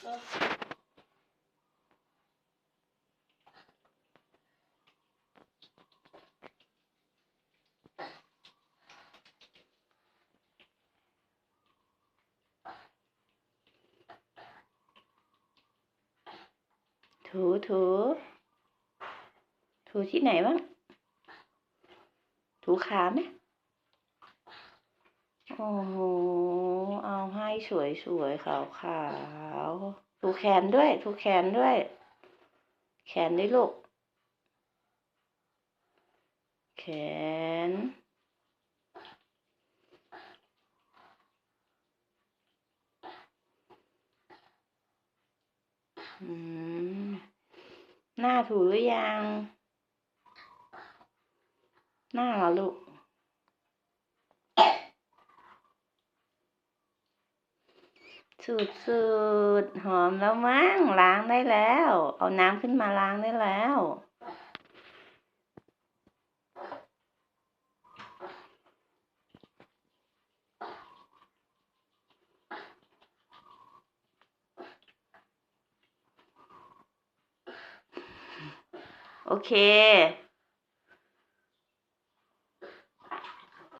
ถูถูถูที่ไหนบ้างถูข สวยสวยขาวขาวๆถูแขนด้วย ถูแขนด้วย แขนด้วยลูก แขนอืมหน้าถูหรือยัง หน้าเหรอลูก สุดสุดๆหอมแล้วมั้งล้างได้แล้ว เอาน้ำขึ้นมาล้างได้แล้ว โอเค